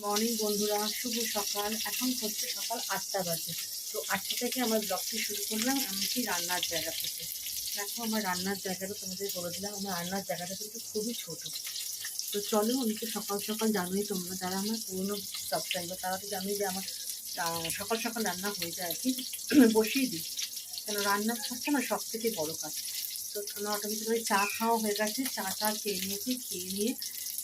Morning বন্ধুরা। শুভ সকাল। এখন হচ্ছে সকাল আটটা বাজে। তো আটটা থেকে আমার ব্লগটি শুরু করলাম, এমনকি রান্নার জায়গা থেকে। দেখো, আমার রান্নার জায়গাটা তোমাদের বলে দিলাম। আমার রান্নার জায়গাটা কিন্তু খুবই ছোট। তো চলো, আমি সকাল সকাল জানোই তোমরা যারা আমার পুরোনো সাবস্ক্রাইবার তারা তো জানোই যে আমার সকাল সকাল রান্না হয়ে যায় কি। বসিয়ে দিই। কেন, রান্না কাজটা না সব থেকে বড়ো কাজ। তো আমার অটোমেটিক চা খাওয়া হয়ে গেছে। চা টা খেয়ে নিয়েছি, খেয়ে নিয়ে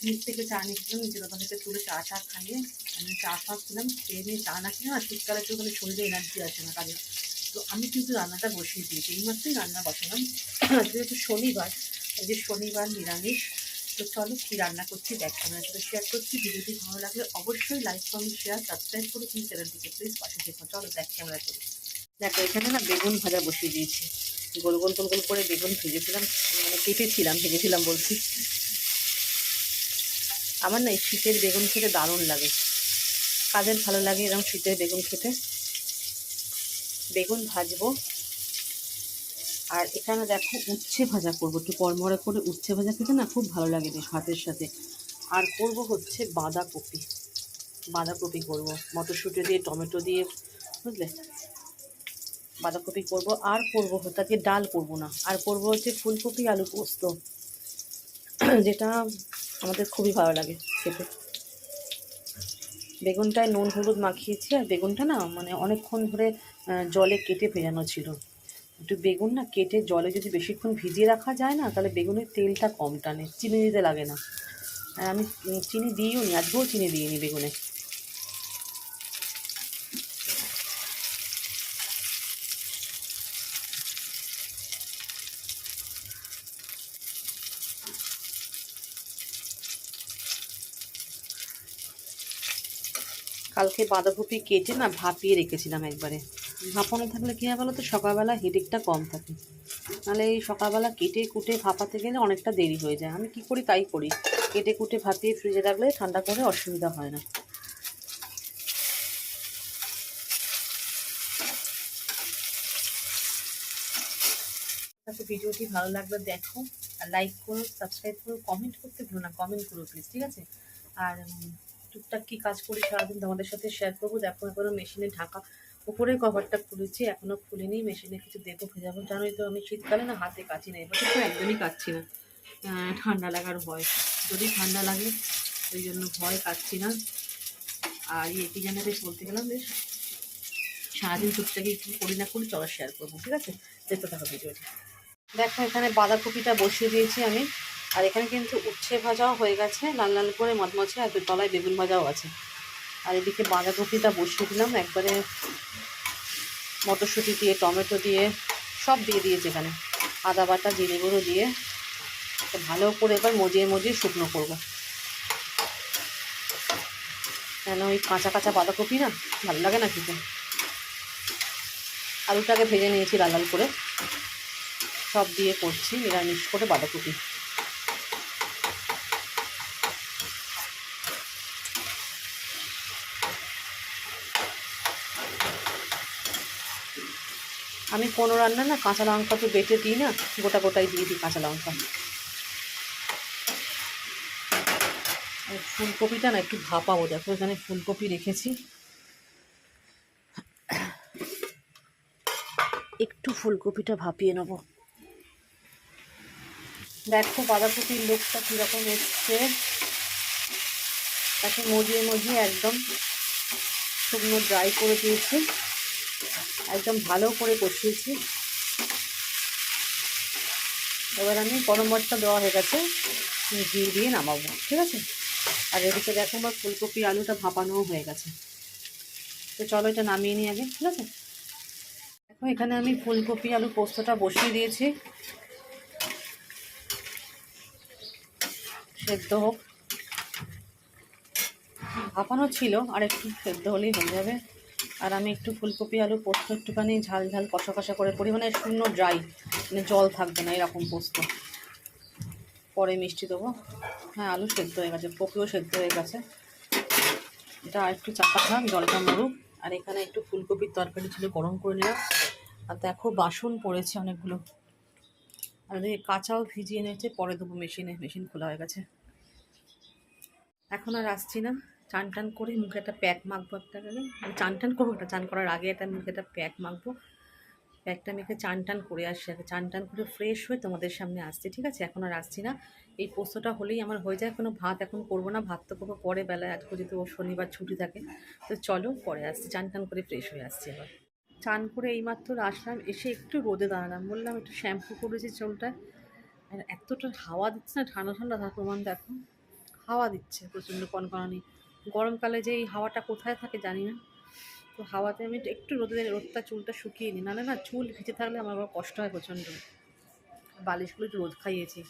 নিচ থেকে চা নিয়েছিলাম নিজের কথা থেকে তুলে চা চা খাইয়ে আমি চা খাচ্ছিলাম, খেয়ে নিয়ে চা না খেয়ে না, শীতকালে একটু মানে শরীরে এনার্জি আসে না কাজে। তো আমি কিন্তু রান্নাটা বসিয়ে দিয়েছি, এই মাত্রই রান্না বসালাম। যেহেতু শনিবার, এই যে শনিবার নিরামিষ, তো চলো কী রান্না করছি দেখ আমার সাথে শেয়ার করছি। ভিডিওটি ভালো লাগলে অবশ্যই লাইক কমেন্ট শেয়ার সাবস্ক্রাইব করে তুমি চ্যানেলটিকে প্লিজ পাশে দেখো চলো দেখ ক্যামেরা করি। দেখো, এখানে না বেগুন ভাজা বসিয়ে দিয়েছি। গোল গোল গোল গোল করে বেগুন ভেজেছিলাম মানে কেটেছিলাম, ভেজেছিলাম বলছি। আমার না এই শীতের বেগুন খেতে দারুণ লাগে। কাদের ভালো লাগে এরকম শীতের বেগুন খেতে? বেগুন ভাজবো। আর এখানে দেখো উচ্ছে ভাজা করব, একটু কড়মড়া করে উচ্ছে ভাজা খেতে না খুব ভালো লাগে বেশ ভাতের সাথে। আর করব হচ্ছে বাঁধাকপি। বাঁধাকপি করব, মটরশুঁটি দিয়ে, টমেটো দিয়ে, বুঝলে? বাঁধাকপি করব, আর করব হচ্ছে আজকে ডাল করব না। আর করব হচ্ছে ফুলকপি, আলু পোস্ত। যেটা আমাদের খুবই ভালো লাগে খেতে। বেগুনটায় নুন হলুদ মাখিয়েছি, আর বেগুনটা না মানে অনেকক্ষণ ধরে জলে কেটে ভেজানো ছিল। একটু বেগুন না কেটে জলে যদি বেশিক্ষণ ভিজিয়ে রাখা যায় না, তাহলে বেগুনের তেলটা কম টানে, চিনি দিতে লাগে না। আর আমি চিনি দিইও নি আজকেও চিনি দিইনি বেগুনে। কালকে বাঁধাকপি কেটে না ভাপিয়ে রেখেছিলাম একবারে। ভাপানো থাকলে কী হয় বলো তো সকালবেলা হেডেকটা কম থাকে। নাহলে এই সকালবেলা কেটে কুটে ভাপাতে গেলে অনেকটা দেরি হয়ে যায়। আমি কি করি? তাই করি। কেটে কুটে ভাপিয়ে ফ্রিজে রাখলে ঠান্ডা করে অসুবিধা হয় না। ভিডিওটি ভালো লাগলে দেখো আর লাইক করো সাবস্ক্রাইব করো কমেন্ট করতে ভুলো না। কমেন্ট করো প্লিজ ঠিক আছে? আর টুকটাক কী কাজ করি সারাদিন তোমাদের সাথে শেয়ার করব। দেখো, এখনও মেশিনে ঢাকা উপরের কভারটা খুলেছি, এখনও খুলিনি মেশিনে কিছু দেবো ভেজাবো। জানোই তো, আমি শীতকালে না হাতে কাচি না, এবার তো একদমই কাচ্ছি না। ঠান্ডা লাগার ভয়। যদি ঠান্ডা লাগে, ওই জন্য ভয় কাচ্ছি না। আর কি জানে বেশ বলতে গেলাম, বেশ, সারাদিন টুকটাকে কী করি না করি, চলো শেয়ার করব, ঠিক আছে? দেখতে থাকো ভিডিওটা। দেখো, এখানে বাঁধাকপিটা বসিয়ে দিয়েছি আমি। আর এখানে কিন্তু উচ্ছে ভাজাও হয়ে গেছে, লাল লাল করে মচমচে, আর তলায় বেগুন ভাজাও আছে। আর এদিকে বাঁধাকপিটা বসিয়ে দিলাম, একবারে মটরশুঁটি দিয়ে, টমেটো দিয়ে, সব দিয়ে দিয়েছি এখানে। আদা বাটা, জিরে গুঁড়ো দিয়ে ভালো করে এবার মজিয়ে মজিয়ে শুকনো করব। কেন ওই কাঁচা কাঁচা বাঁধাকপি না, ভালো লাগে না খেতে? আলুটাকে ভেজে নিয়েছি লাল লাল করে। সব দিয়ে করছি, নিরামিষ করে বাঁধাকপি। আমি কোনো রান্না না কাঁচা লঙ্কা তো বেটে দিই না, গোটা গোটাই দিয়ে দিই কাঁচা লঙ্কা। ফুলকপিটা না একটু ভাপাবো, দেখো এখানে ফুলকপি রেখেছি। একটু ফুলকপিটা ভাপিয়ে নেব। দেখো বাঁধাকপির লোকটা কীরকম এসছে। তাকে মজিয়ে মজিয়ে একদম শুকনো ড্রাই করে দিয়েছি। একদম ভালো করে কষিয়েছি। এবার আমি গরম মশলা দেওয়া হয়ে গেছে দিয়ে দিয়ে নামাবো, ঠিক আছে? আর এদিকে দেখো আমার ফুলকপি আলুটা ভাপানোও হয়ে গেছে। তো চলো এটা নামিয়ে নিই আগে, ঠিক আছে? দেখো, এখানে আমি ফুলকপি আলু পোস্তটা বসিয়ে দিয়েছি। সেদ্ধ হোক। ভাপানো ছিল, আর একটু সেদ্ধ হলেই হয়ে যাবে। আর আমি একটু ফুলকপি, আলু, পোস্ত একটুখানি ঝাল ঝাল কষা কষা করে করি। মানে শূন্য ড্রাই মানে জল থাকবে না এরকম পোস্ত। পরে মিষ্টি দেবো। হ্যাঁ আলু সেদ্ধ হয়ে গেছে কপিও সেদ্ধ হয়ে গেছে। এটা আর একটু চাপা থাক জলটা মরুক। আর এখানে একটু ফুলকপির তরকারি ছিল, গরম করে নিলাম। আর দেখো, বাসন পড়েছে অনেকগুলো। আর এদিকে কাঁচাও ভিজিয়ে নিয়েছে পরে দেবো মেশিনে, মেশিন খোলা হয়ে গেছে। এখন আর আসছি না। চান টান করে মুখে একটা প্যাক মাখবো একটা করে মানে চান টান করব একটা চান করার আগে একটা মুখে একটা প্যাক মাখবো। প্যাকটা মেখে চান টান করে আসছি আগে চান টান করে ফ্রেশ হয়ে তোমাদের সামনে আসছি, ঠিক আছে? এখন আর আসছি না। এই পোস্তটা হলেই আমার হয়ে যায়, কোনো ভাত এখন করব না, ভাত তো করব পরে বেলায়, আজকে যেহেতু ও শনিবার ছুটি থাকে। তো চলো, পরে আসছি চান টান করে ফ্রেশ হয়ে আসছি এবার। চান করে এইমাত্র আসলাম, এসে একটু রোদে দাঁড়ালাম, বললাম একটু শ্যাম্পু করেছি চুলটা আর এতটা হাওয়া দিচ্ছে না, ঠান্ডা ঠান্ডা তার প্রমাণ দেখো। হাওয়া দিচ্ছে, প্রচণ্ড কনকনানি। গরমকালে যে এই হাওয়াটা কোথায় থাকে জানি না। তো হাওয়াতে আমি একটু রোদে রোদটা, চুলটা শুকিয়ে নিই। নাহলে না চুল ভিজে থাকলে আমার আবার কষ্ট হয় প্রচণ্ড। বালিশগুলো একটু রোদ খাইয়েছি।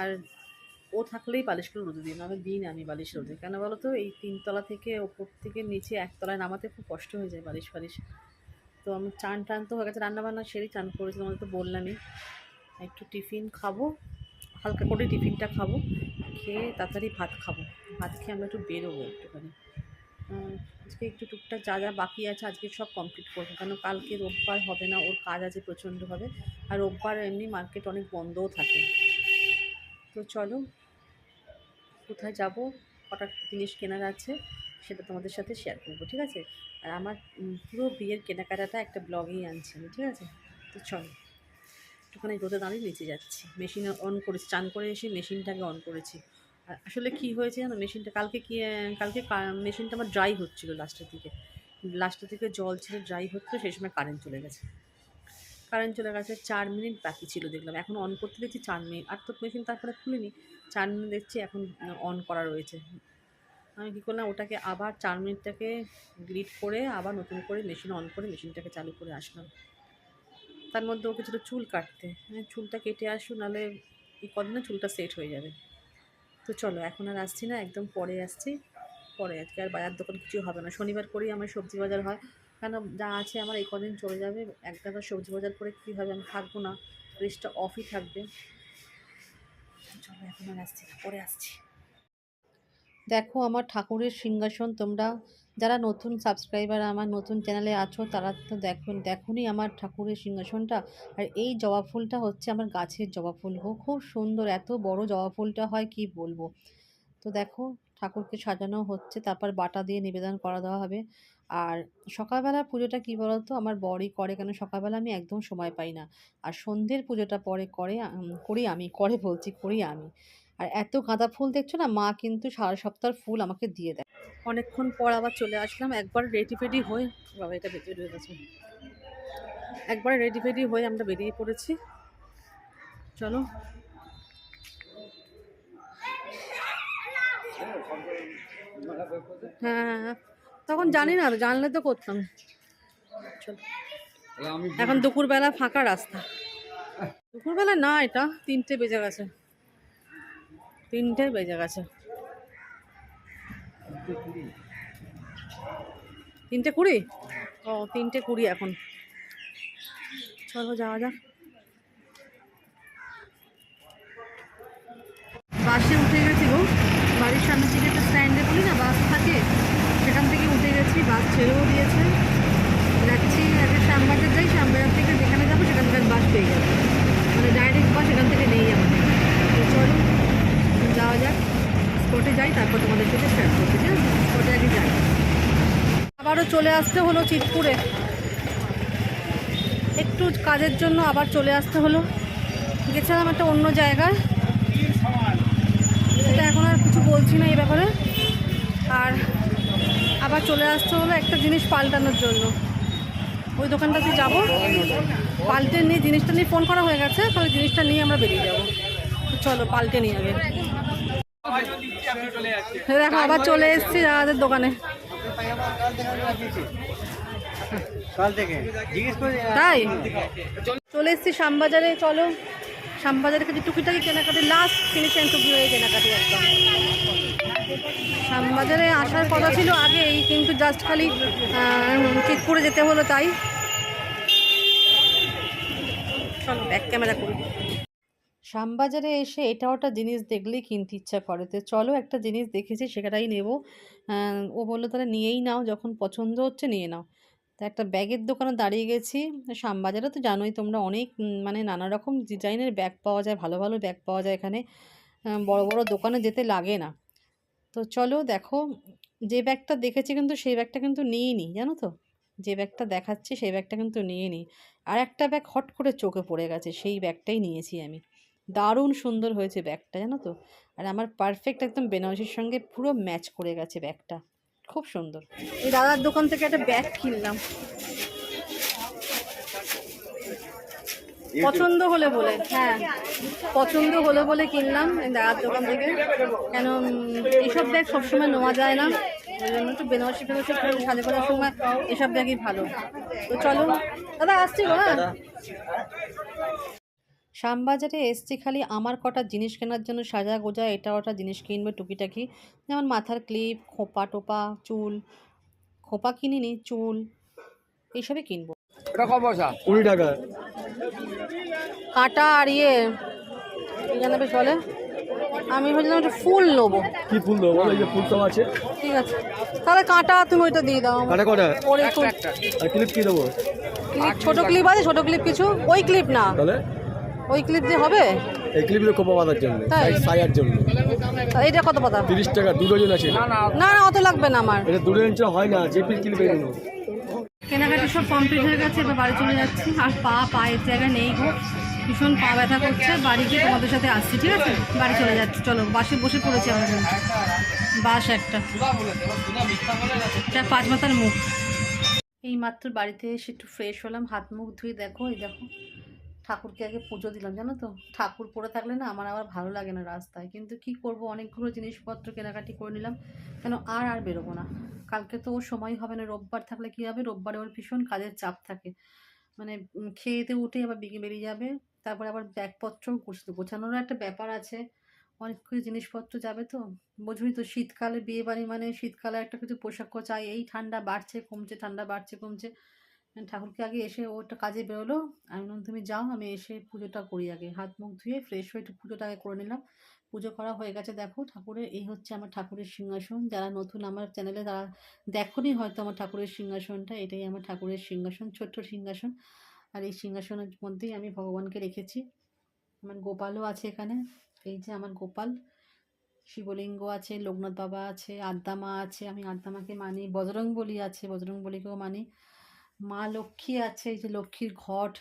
আর ও থাকলেই বালিশগুলো রোদে দিই, নাহলে দিই না আমি বালিশ রোদে। কেন বলো তো? এই তিনতলা থেকে ওপর থেকে নিচে একতলায় নামাতে খুব কষ্ট হয়ে যায় বালিশ ফালিশ। তো আমি চান টান তো হয়ে গেছে, রান্নাবান্না সেরেই চান করেছি তোমাদের তো বললামই। একটু টিফিন খাব, হালকা করে টিফিনটা খাব, খেয়ে তাড়াতাড়ি ভাত খাব। ভাত খেয়ে আমরা একটু বেরোবো একটুখানি। আজকে একটু টুকটাক যা যা বাকি আছে আজকে সব কমপ্লিট করব, কেন কালকে রোববার হবে না, ওর কাজ আছে প্রচণ্ডভাবে আর রোববার এমনি মার্কেট অনেক বন্ধও থাকে। তো চলো, কোথায় যাব, কটা জিনিস কেনার আছে সেটা তোমাদের সাথে শেয়ার করব, ঠিক আছে? আর আমার পুরো বিয়ের কেনাকাটাটা একটা ব্লগেই আনছি আমি, ঠিক আছে? তো চলো, একটুখানি রোদে দাঁড়িয়ে নিচে যাচ্ছি। মেশিন অন করেছি, চান করে এসে মেশিনটাকে অন করেছি। আসলে কি হয়েছে জানো? মেশিনটা কালকে কি, কালকে মেশিনটা আমার ড্রাই হচ্ছিল লাস্টের দিকে। লাস্টের দিকে জল ছিল ড্রাই হচ্ছিল, সেই সময় কারেন্ট চলে গেছে। কারেন্ট চলে গেছে, চার মিনিট বাকি ছিল দেখলাম। এখন অন করতে দেখছি চার মিনিট আর তো মেশিন তারপরে খুলিনি। চার মিনিট দেখছি এখন অন করা রয়েছে। আমি কী করলাম, ওটাকে আবার চার মিনিটটাকে গ্রিড করে আবার নতুন করে মেশিন অন করে মেশিনটাকে চালু করে আসলাম। তার মধ্যে ওকে ছিল চুল কাটতে। হ্যাঁ চুলটা কেটে আসো নাহলে এই কদিনে চুলটা সেট হয়ে যাবে। তো চলো, এখন আর আসছি না, একদম পরে আসছি। পরে আজকে আর বাজার দোকান কিছু হবে না। শনিবার করেই আমার সবজি বাজার হয়। কেন যা আছে আমার এই কদিন চলে যাবে। একটা গাদা সবজি বাজার করে কী হবে আমি থাকব না। রেস্টটা অফই থাকবে। চলো, এখন আর আসছি না, পরে আসছি। দেখো আমার ঠাকুরের সিংহাসন, তোমরা যারা নতুন সাবস্ক্রাইবার আমার নতুন চ্যানেলে আছো, তারা তো দেখো, দেখোনি আমার ঠাকুরের সিংহাসনটা? আর এই জবা ফুলটা হচ্ছে আমার গাছের জবা ফুল গো, খুব সুন্দর, এত বড় জবা ফুলটা হয়, কি বলব? তো দেখো, ঠাকুরকে সাজানো হচ্ছে, তারপর বাটা দিয়ে নিবেদন করা দেওয়া হবে। আর সকালবেলা পুজোটা কী বলতো? আমার বরই করে, কেন সকালবেলা আমি একদম সময় পাই না। আর সন্ধ্যের পুজোটা পরে করে করি আমি, করে বলছি, করি আমি। আর এত গাঁদা ফুল দেখছ না মা কিন্তু সারা সপ্তাহ ফুল আমাকে দিয়ে দেয়। অনেকক্ষণ পর আবার চলে আসলাম একবার রেডি ফেডি হয়ে বাবা এটা বেঁচে রয়ে গেছে। একবার রেডি ফেডি হয়ে আমরা বেরিয়ে পড়েছি। চলো। হ্যাঁ তখন জানি না জানলে তো করতাম। চলো। এখন দুপুরবেলা ফাঁকা রাস্তা। দুপুরবেলা না এটা তিনটে বেজে গেছে। তিনটে বেজে গেছে। তিনটে কুড়ি? ও, তিনটে কুড়ি এখন। চলো যাওয়া যাক। বাসে উঠে গেছি গো। বাড়ির সামনে থেকে একটা স্ট্যান্ডে বলি না, বাস থাকে। সেখান থেকে উঠে গেছি, বাস ছেড়েও দিয়েছে। যাচ্ছি একটা শ্যামবাজার যাই শ্যামবাজার থেকে যেখানে যাব সেখানকার বাস পেয়ে যাব। মানে ডাইরেক্ট বাস এখান থেকে নেই আমাদের তো চলো যাওয়া যাক স্পটে যাই তারপর তোমাদের সাথে শেয়ার করতে ঠিক আছে স্পটে আগে যাই আবারও চলে আসতে হলো চিতপুরে। একটু কাজের জন্য আবার চলে আসতে হলো। গেছিলাম একটা অন্য জায়গায়। সেটা এখন আর কিছু বলছি না এই ব্যাপারে। আর আবার চলে আসতে হলো একটা জিনিস পাল্টানোর জন্য। ওই দোকানটাতে যাব। পাল্টে নিয়ে জিনিসটা নিয়ে ফোন করা হয়ে গেছে তাহলে জিনিসটা নিয়ে আমরা বেরিয়ে যাব। চলো পাল্টে নিয়ে আগে। দেখো আবার চলে এসেছি দাদাদের দোকানে কাল থেকে জিজ্ঞেস করে তাই? চলে এসেছি শ্যামবাজারে, চলো। শ্যামবাজারে কিছু টুকিটাকি কেনাকাটি লাস্ট ফিনিশিং টুকি হয়ে কেনাকাটি একদম। শ্যামবাজারে আসার কথা ছিল আগেই, কিন্তু জাস্ট খালি চিতপুরে যেতে হলো তাই। চলো ব্যাক ক্যামেরা করি শ্যামবাজারে এসে এটা ওটা জিনিস দেখলেই কিনতে ইচ্ছা করে। তো চলো একটা জিনিস দেখেছি, সেটাই নেব। ও বলল তাহলে নিয়েই নাও, যখন পছন্দ হচ্ছে নিয়ে নাও। তো একটা ব্যাগের দোকানে দাঁড়িয়ে গেছি, শ্যামবাজারে তো জানোই তোমরা অনেক মানে নানা রকম ডিজাইনের ব্যাগ পাওয়া যায়, ভালো ভালো ব্যাগ পাওয়া যায় এখানে। বড় বড় দোকানে যেতে লাগে না। তো চলো দেখো, যে ব্যাগটা দেখেছি কিন্তু সেই ব্যাগটা কিন্তু নিইনি, জানো তো? যে ব্যাগটা দেখাচ্ছি সেই ব্যাগটা কিন্তু নিইনি। আর একটা ব্যাগ হট করে চোখে পড়ে গেছে, সেই ব্যাগটাই নিয়েছি আমি। দারুণ সুন্দর হয়েছে ব্যাগটা জানো তো? আর আমার পারফেক্ট একদম বেনারসির সঙ্গে পুরো ম্যাচ করে গেছে ব্যাগটা। খুব সুন্দর। এই দাদার দোকান থেকে একটা ব্যাগ কিনলাম। পছন্দ হলে বলে হ্যাঁ পছন্দ হলে বলে কিনলাম এই দাদার দোকান থেকে। কেন এইসব ব্যাগ সবসময় নেওয়া যায় না। ওই জন্য একটু বেনারসি ফেনারসি সাজে করার সময় এসব ব্যাগই ভালো। তো চলো দাদা আসছি গো হ্যাঁ শ্যামবাজারে এসছি খালি আমার কটা জিনিস কেনার জন্য সাজা গোজা এটা ওটা জিনিস কিনবে টুকিটাকি। যেমন মাথার ক্লিপ খোপা টোপা চুল খোপা কিনিনি চুল এইসবই কিনবো। এটা কত পয়সা? কুড়ি টাকা। কাঁটা আর ইয়ে যেন বেশ বলে? আমি ভাবছিলাম একটা ফুল নেব। কি ফুল দেবো বলো এই যে ফুল সব আছে। ঠিক আছে। তাহলে কাঁটা তুমি ওইটা দিয়ে দাও। কাটা কটা? ওর একটু। আর ক্লিপ কি দেবো? ক্লিপ ছোট ক্লিপ আছে ছোট ক্লিপ কিছু। ওই ক্লিপ না। তাহলে? ওই ক্লিপ দিয়ে হবে? এই ক্লিপগুলো কোপা বাঁধার জন্য তাই? সাইয়ার জন্য। এটা কত পাতা তিরিশ টাকা দু ডজন আছে না না না না অত লাগবে না আমার। এটা দু ডজন হয় না জেপির ক্লিপ নেব কেনাকাটি সব কমপ্লিট হয়ে গেছে এবার বাড়ি চলে যাচ্ছি। আর পা পায়ের জায়গায় নেই গো। ভীষণ পা ব্যথা করছে। বাড়ি গিয়ে তোমাদের সাথে আসছি ঠিক আছে? বাড়ি চলে যাচ্ছি। চলো বাসে বসে পড়েছি আমরা কিন্তু। বাস একটা। এটা পাঁচ মাথার মুখ। এই মাত্র বাড়িতে এসে একটু ফ্রেশ হলাম। হাত মুখ ধুয়ে দেখো এই দেখো। ঠাকুরকে আগে পুজো দিলাম, জানো তো? ঠাকুর পড়ে থাকলে না আমার আবার ভালো লাগে না রাস্তায়। কিন্তু কি করব? অনেকগুলো জিনিসপত্র কেনাকাটি করে নিলাম। কেন? আর আর বেরোবো না। কালকে তো ওর সময় হবে না। রোববার থাকলে কী হবে? রোববারে ওর ভীষণ কাজের চাপ থাকে। মানে খেয়েতে উঠে আবার বিকে বেরিয়ে যাবে। তারপরে আবার ব্যাগপত্র গোছ- গোছানোরও একটা ব্যাপার আছে। অনেক কিছু জিনিসপত্র যাবে তো। বোঝোই তো, শীতকালে বিয়ে বাড়ি মানে শীতকালে একটা কিছু পোশাক চাই। এই ঠান্ডা বাড়ছে, কমছে, ঠান্ডা বাড়ছে, কমছে। ঠাকুরকে আগে এসে ও একটা কাজে বেরোলো। আমি বললাম, তুমি যাও, আমি এসে পুজোটা করি আগে। হাত মুখ ধুয়ে ফ্রেশ হয়ে একটু পুজোটা আগে করে নিলাম। পুজো করা হয়ে গেছে, দেখো ঠাকুরের, এই হচ্ছে আমার ঠাকুরের সিংহাসন। যারা নতুন আমার চ্যানেলে তারা দেখোনি হয়তো আমার ঠাকুরের সিংহাসনটা। এটাই আমার ঠাকুরের সিংহাসন, ছোট্ট সিংহাসন। আর এই সিংহাসনের মধ্যেই আমি ভগবানকে রেখেছি। আমার গোপালও আছে এখানে। এই যে আমার গোপাল, শিবলিঙ্গ আছে, লোকনাথ বাবা আছে, আদ্দামা আছে। আমি আদ্দামাকে মানি বজরং বলি আছে বজরং বলিকেও মানি। মা লক্ষ্মী আছে, এই যে লক্ষ্মীর ঘট,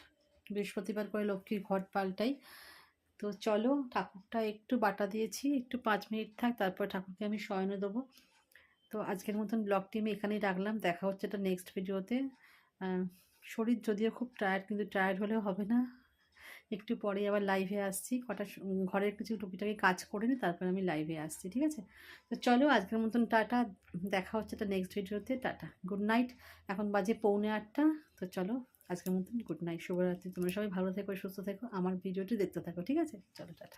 বৃহস্পতিবার করে লক্ষ্মীর ঘট পাল্টাই। তো চলো, ঠাকুরটা একটু বাটা দিয়েছি, একটু পাঁচ মিনিট থাক, তারপর ঠাকুরকে আমি শয়নে দেবো। তো আজকের মতন ব্লগটি আমি এখানেই রাখলাম, দেখা হচ্ছে এটা নেক্সট ভিডিওতে শরীর যদিও খুব টায়ার্ড কিন্তু টায়ার্ড হলেও হবে না। একটু পরে আবার লাইভে আসছি। কটা ঘরের কিছু টুকিটাকি কাজ করে নিই তারপরে আমি লাইভে আসছি, ঠিক আছে? তো চলো আজকের মতন টাটা, দেখা হচ্ছে একটা নেক্সট ভিডিওতে টাটা গুড নাইট এখন বাজে পৌনে আটটা, তো চলো আজকের মতন গুড নাইট শুভরাত্রি। তোমরা সবাই ভালো থেকো, সুস্থ থেকো, আমার ভিডিওটি দেখতে থাকো, ঠিক আছে? চলো, টাটা।